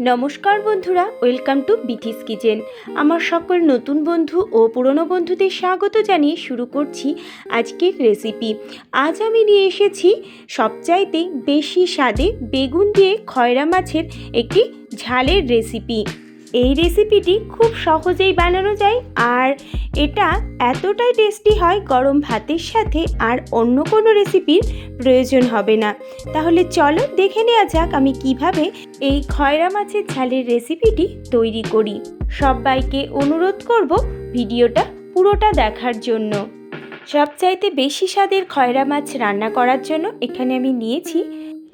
নমস্কার বন্ধুরা, welcome to Bithi's kitchen. আমার সকল নতুন বন্ধু ও পুরনো বন্ধুদের স্বাগত জানিয়ে শুরু করছি আজকের রেসিপি। আজ আমি নিয়ে এসেছি সবচাইতে বেশি স্বাদে বেগুন দিয়ে খয়রা মাছের একটি ঝালের রেসিপি। এই রেসিপিটি খুব সহজেই বানানো যায় আর এটা এতটাই টেস্টি হয় গরম ভাতের সাথে আর অন্য কোনো রেসিপির প্রয়োজন হবে না। তাহলে চলো দেখে নেওয়া যাক আমি কীভাবে এই খয়রা মাছের ঝালের রেসিপিটি তৈরি করি। সবাইকে অনুরোধ করব ভিডিওটা পুরোটা দেখার জন্য। সবচাইতে বেশি স্বাদের খয়রা মাছ রান্না করার জন্য এখানে আমি নিয়েছি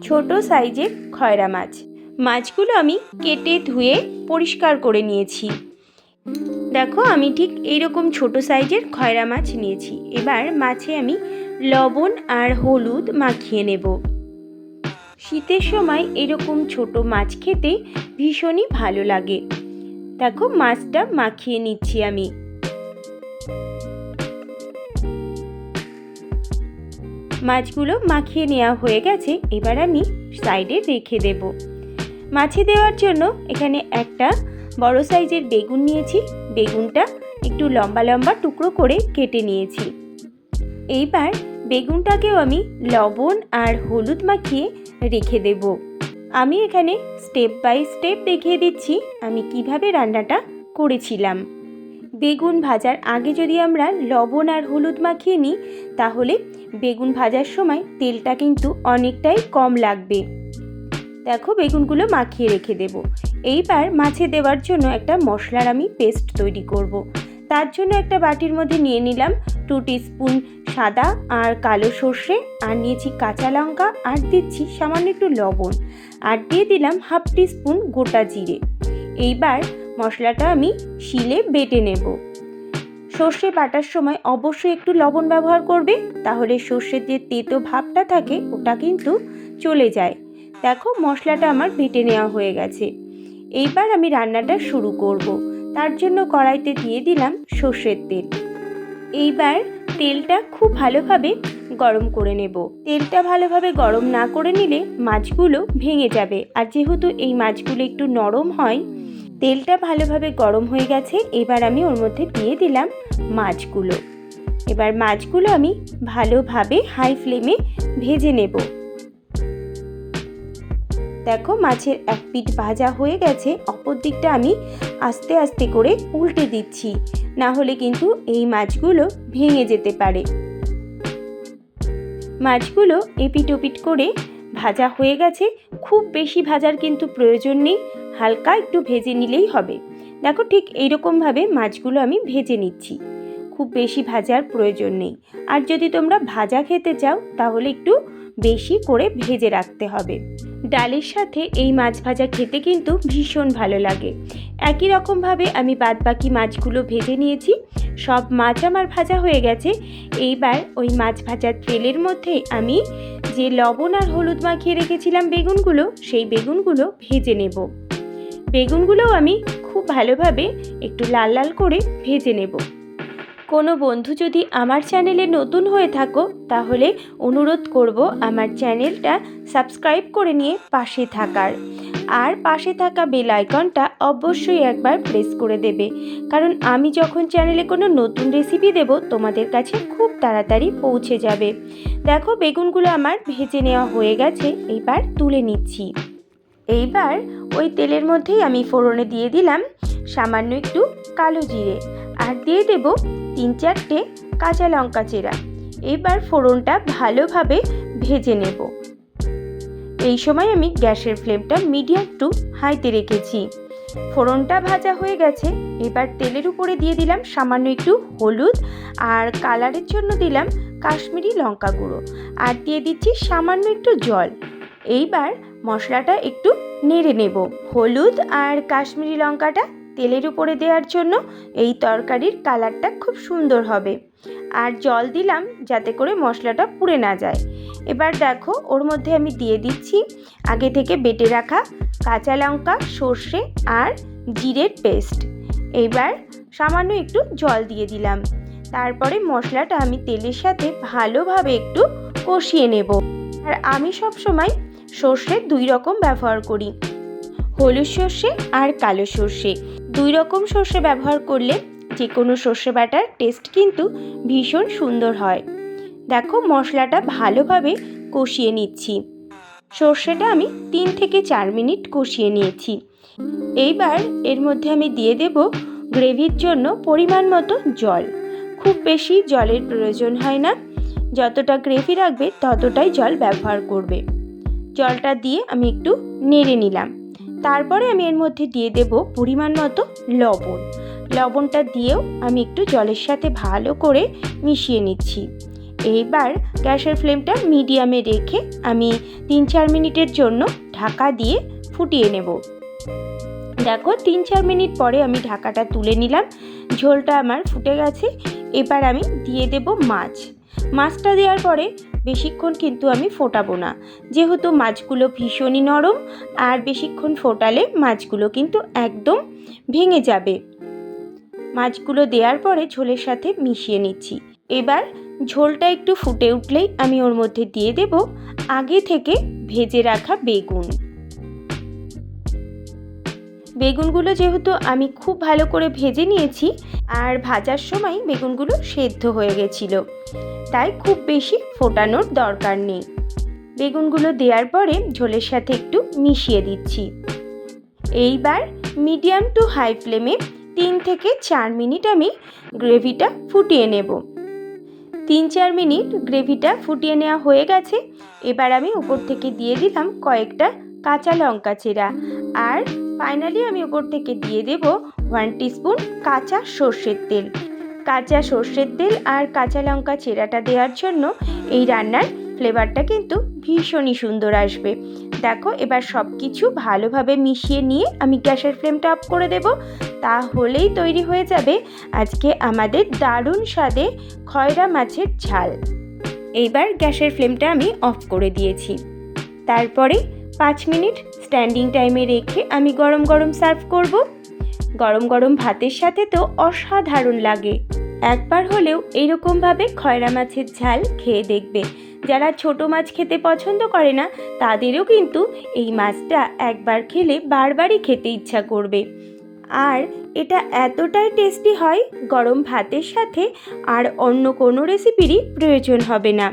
ছোট সাইজের খয়রা মাছ। মাছগুলো আমি কেটে ধুয়ে পরিষ্কার করে নিয়েছি। দেখো, আমি ঠিক এইরকম ছোট সাইজের খয়রা মাছ নিয়েছি। এবার মাছে আমি লবণ আর হলুদ মাখিয়ে নেব। শীতের সময় এরকম ছোট মাছ খেতে ভীষণই ভালো লাগে। দেখো, মাছটা মাখিয়ে নিচ্ছি আমি। মাছগুলো মাখিয়ে নেওয়া হয়ে গেছে। এবার আমি সাইডে রেখে দেব। মাছে দেওয়ার জন্য এখানে একটা বড় সাইজের বেগুন নিয়েছি। বেগুনটা একটু লম্বা লম্বা টুকরো করে কেটে নিয়েছি। এইবার বেগুনটাকেও আমি লবণ আর হলুদ মাখিয়ে রেখে দেব। আমি এখানে স্টেপ বাই স্টেপ দেখিয়ে দিচ্ছি আমি কীভাবে রান্নাটা করেছিলাম। বেগুন ভাজার আগে যদি আমরা লবণ আর হলুদ মাখিয়ে নিই, তাহলে বেগুন ভাজার সময় তেলটা কিন্তু অনেকটাই কম লাগবে। দেখো বেগুনগুলো মাখিয়ে রেখে দেব। এইবার মাছে দেওয়ার জন্য একটা মশলার আমি পেস্ট তৈরি করব। তার জন্য একটা বাটির মধ্যে নিয়ে নিলাম টু স্পুন সাদা আর কালো সর্ষে, আর নিয়েছি কাঁচা লঙ্কা, আর দিচ্ছি সামান্য একটু লবণ, আর দিয়ে দিলাম হাফ স্পুন গোটা জিরে। এইবার মশলাটা আমি শিলে বেটে নেব। সর্ষে বাটার সময় অবশ্যই একটু লবণ ব্যবহার করবে, তাহলে সর্ষের যে তেতো ভাবটা থাকে, ওটা কিন্তু চলে যায়। দেখো মশলাটা আমার বেটে নেওয়া হয়ে গেছে। এইবার আমি রান্নাটা শুরু করব। তার জন্য কড়াইতে দিয়ে দিলাম সর্ষের তেল। এইবার তেলটা খুব ভালোভাবে গরম করে নেব। তেলটা ভালোভাবে গরম না করে নিলে মাছগুলো ভেঙে যাবে। আর যেহেতু এই মাছগুলো একটু নরম হয়, তেলটা ভালোভাবে গরম হয়ে গেছে। এবার আমি ওর মধ্যে দিয়ে দিলাম মাছগুলো। এবার মাছগুলো আমি ভালোভাবে হাই ফ্লেমে ভেজে নেব। দেখো মাছের এক পিঠ ভাজা হয়ে গেছে, অপর দিকটা আমি আস্তে আস্তে করে উল্টে দিচ্ছি, না হলে কিন্তু এই মাছগুলো ভেঙে যেতে পারে। মাছগুলো এপিট ওপিট করে ভাজা হয়ে গেছে, খুব বেশি ভাজার কিন্তু প্রয়োজন নেই, হালকা একটু ভেজে নিলেই হবে। দেখো ঠিক এইরকমভাবে মাছগুলো আমি ভেজে নিচ্ছি, খুব বেশি ভাজার প্রয়োজন নেই। আর যদি তোমরা ভাজা খেতে চাও, তাহলে একটু বেশি করে ভেজে রাখতে হবে। ডালের সাথে এই মাছ ভাজা খেতে কিন্তু ভীষণ ভালো লাগে। একই রকমভাবে আমি বাদবাকি মাছগুলো ভেজে নিয়েছি। সব মাছ আমার ভাজা হয়ে গেছে। এইবার ওই মাছ ভাজার তেলের মধ্যে আমি যে লবণ আর হলুদ মাখিয়ে রেখেছিলাম বেগুনগুলো, সেই বেগুনগুলো ভেজে নেব। বেগুনগুলোও আমি খুব ভালোভাবে একটু লাল লাল করে ভেজে নেব। কোনো বন্ধু যদি আমার চ্যানেলে নতুন হয়ে থাকো, তাহলে অনুরোধ করব আমার চ্যানেলটা সাবস্ক্রাইব করে নিয়ে পাশে থাকার। আর পাশে থাকা বেল আইকনটা অবশ্যই একবার প্রেস করে দেবে। কারণ আমি যখন চ্যানেলে কোনো নতুন রেসিপি দেব, তোমাদের কাছে খুব তাড়াতাড়ি পৌঁছে যাবে। দেখো, বেগুনগুলো আমার ভেজে নেওয়া হয়ে গেছে এইবার তুলে নিচ্ছি। এইবার ওই তেলের মধ্যেই আমি ফোড়নে দিয়ে দিলাম সামান্য একটু কালো জিরে। আর দিয়ে দেব তিন চারটে কাঁচা লঙ্কা চেরা। এবার ফোড়নটা ভালোভাবে ভেজে নেব। এই সময় আমি গ্যাসের ফ্লেমটা মিডিয়াম টু হাইতে রেখেছি। ফোড়নটা ভাজা হয়ে গেছে। এবার তেলের উপরে দিয়ে দিলাম সামান্য একটু হলুদ আর কালারের জন্য দিলাম কাশ্মীরি লঙ্কা গুঁড়ো। আর দিয়ে দিচ্ছি সামান্য একটু জল। এইবার মশলাটা একটু নেড়ে নেব। হলুদ আর কাশ্মীরি লঙ্কাটা তেলের উপরে দেওয়ার জন্য এই তরকারির কালারটা খুব সুন্দর হবে। আর জল দিলাম যাতে করে মশলাটা পুড়ে না যায়। এবার দেখো, ওর মধ্যে আমি দিয়ে দিচ্ছি আগে থেকে বেটে রাখা কাঁচা লঙ্কা, সর্ষে আর জিরের পেস্ট। এবার সামান্য একটু জল দিয়ে দিলাম। তারপরে মশলাটা আমি তেলের সাথে ভালোভাবে একটু কষিয়ে নেব। আর আমি সব সময় সর্ষে দুই রকম ব্যবহার করি। হলুদ সর্ষে আর কালো সর্ষে। দুই রকম সর্ষে ব্যবহার করলে যে কোনো সর্ষে বাটার টেস্ট কিন্তু ভীষণ সুন্দর হয়। দেখো মশলাটা ভালোভাবে কষিয়ে নিচ্ছি। সর্ষেটা আমি তিন থেকে চার মিনিট কষিয়ে নিয়েছি। এইবার এর মধ্যে আমি দিয়ে দেব গ্রেভির জন্য পরিমাণ মতো জল। খুব বেশি জলের প্রয়োজন হয় না। যতটা গ্রেভি রাখবে ততটাই জল ব্যবহার করবে। জলটা দিয়ে আমি একটু নেড়ে নিলাম। তারপরে আমি এর মধ্যে দিয়ে দেব পরিমাণ মতো লবণ। লবণটা দিয়েও আমি একটু জলের সাথে ভালো করে মিশিয়ে নিচ্ছি। এইবার গ্যাসের ফ্লেমটা মিডিয়ামে রেখে আমি তিন চার মিনিটের জন্য ঢাকা দিয়ে ফুটিয়ে নেব। দেখো তিন চার মিনিট পরে আমি ঢাকাটা তুলে নিলাম। ঝোলটা আমার ফুটে গেছে। এবার আমি দিয়ে দেব মাছ। মাছটা দেওয়ার পরে বেশিক্ষণ কিন্তু আমি ফোটাবো না। যেহেতু মাছগুলো ভীষণই নরম, আর বেশিক্ষণ ফোটালে মাছগুলো কিন্তু একদম ভেঙে যাবে। মাছগুলো দেওয়ার পরে ঝোলের সাথে মিশিয়ে নিচ্ছি। এবার ঝোলটা একটু ফুটে উঠলেই আমি ওর মধ্যে দিয়ে দেব আগে থেকে ভেজে রাখা বেগুন। বেগুনগুলো যেহেতু আমি খুব ভালো করে ভেজে নিয়েছি, আর ভাজার সময় বেগুনগুলো সেদ্ধ হয়ে গেছিল। তাই খুব বেশি ফোটানোর দরকার নেই। বেগুনগুলো দেওয়ার পরে ঝোলের সাথে একটু মিশিয়ে দিচ্ছি। এইবার মিডিয়াম টু হাই ফ্লেমে তিন থেকে চার মিনিট আমি গ্রেভিটা ফুটিয়ে নেব। তিন চার মিনিট গ্রেভিটা ফুটিয়ে নেওয়া হয়ে গেছে। এবার আমি উপর থেকে দিয়ে দিলাম কয়েকটা কাঁচা লঙ্কা চেরা। আর ফাইনালি আমি উপর থেকে দিয়ে দেব ওয়ান টিস্পুন কাঁচা সর্ষের তেল। কাঁচা সর্ষের তেল আর কাঁচা লঙ্কা চেরাটা দেওয়ার জন্য এই রান্নার ফ্লেভারটা কিন্তু ভীষণই সুন্দর আসবে। দেখো, এবার সব কিছু ভালোভাবে মিশিয়ে নিয়ে আমি গ্যাসের ফ্লেমটা অফ করে দেব। তাহলেই তৈরি হয়ে যাবে আজকে আমাদের দারুণ স্বাদে খয়রা মাছের ঝাল। এইবার গ্যাসের ফ্লেমটা আমি অফ করে দিয়েছি। তারপরে পাঁচ মিনিট স্ট্যান্ডিং টাইমে রেখে আমি গরম গরম সার্ভ করব। গরম গরম ভাতের সাথে তো অসাধারণ লাগে। একবার হলেও এইরকমভাবে খয়রা মাছের ঝাল খেয়ে দেখবে। যারা ছোট মাছ খেতে পছন্দ করে না, তাদেরও কিন্তু এই মাছটা একবার খেলে বারবারই খেতে ইচ্ছা করবে। আর এটা এতটাই টেস্টি হয়, গরম ভাতের সাথে আর অন্য কোনো রেসিপিরই প্রয়োজন হবে না।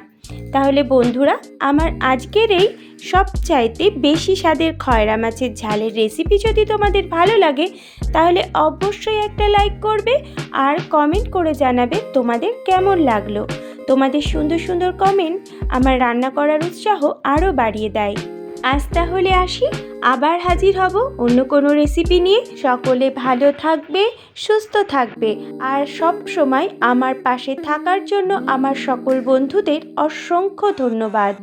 তাহলে বন্ধুরা, আমার আজকের এই সবচাইতে বেশি স্বাদের খয়রা মাছের ঝালের রেসিপি যদি তোমাদের ভালো লাগে, তাহলে অবশ্যই একটা লাইক করবে আর কমেন্ট করে জানাবে তোমাদের কেমন লাগল। তোমাদের সুন্দর সুন্দর কমেন্ট আমার রান্না করার উৎসাহ আরও বাড়িয়ে দেয়। আজ তাহলে আসি, আবার হাজির হব অন্য কোনো রেসিপি নিয়ে। সকলে ভালো থাকবে, সুস্থ থাকবে। আর সব সময় আমার পাশে থাকার জন্য আমার সকল বন্ধুদের অসংখ্য ধন্যবাদ।